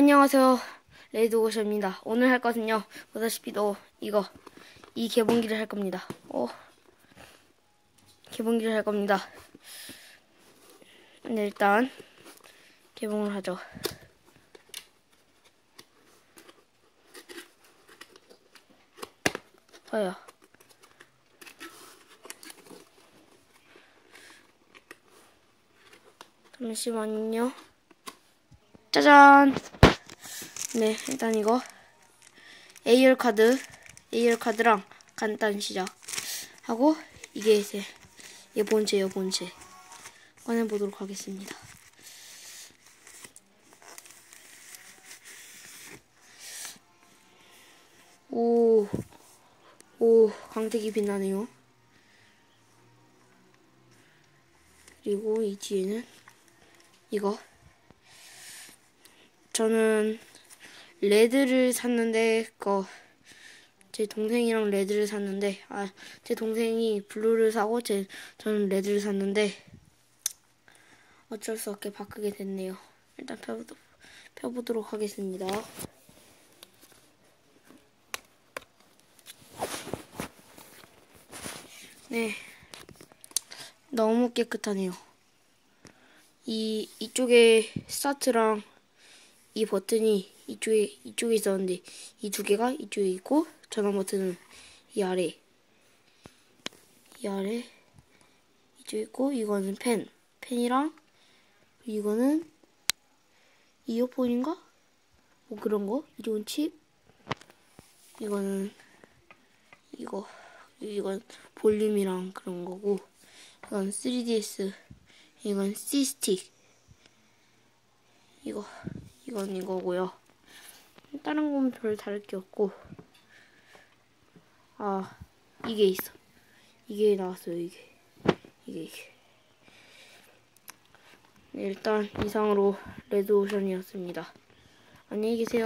안녕하세요. 레드오션입니다. 오늘 할 것은요, 보다시피 도 이거, 이 개봉기를 할 겁니다. 오, 개봉기를 할 겁니다. 네, 일단, 개봉을 하죠. 어여. 잠시만요. 짜잔! 네, 일단 이거 A열 카드, A열 카드랑 간단 시작 하고 이게 이제 얘 본체예요, 본체. 꺼내 보도록 하겠습니다. 오, 오, 광택이 빛나네요. 그리고 이 뒤에는 이거. 저는 레드를 샀는데 그제 동생이랑 레드를 샀는데 아 제 동생이 블루를 사고 제 저는 레드를 샀는데 어쩔 수 없게 바꾸게 됐네요. 일단 펴보도, 펴보도록 하겠습니다. 네, 너무 깨끗하네요. 이 이쪽에 스타트랑 이 버튼이 이쪽에 이쪽에 있었는데 이 두 개가 이쪽에 있고 전원 버튼은 이 아래. 이 아래 이쪽에 있고 이거는 펜 펜이랑 이거는 이어폰인가? 뭐 그런 거? 이건 칩? 이거는 이거 이건 볼륨이랑 그런 거고 이건 3ds 이건 C스틱. 이거 이건 이거고요. 다른 건 별 다를 게 없고. 아 이게 있어. 이게 나왔어요 이게. 이게 이게. 네, 일단 이상으로 레드오션이었습니다. 안녕히 계세요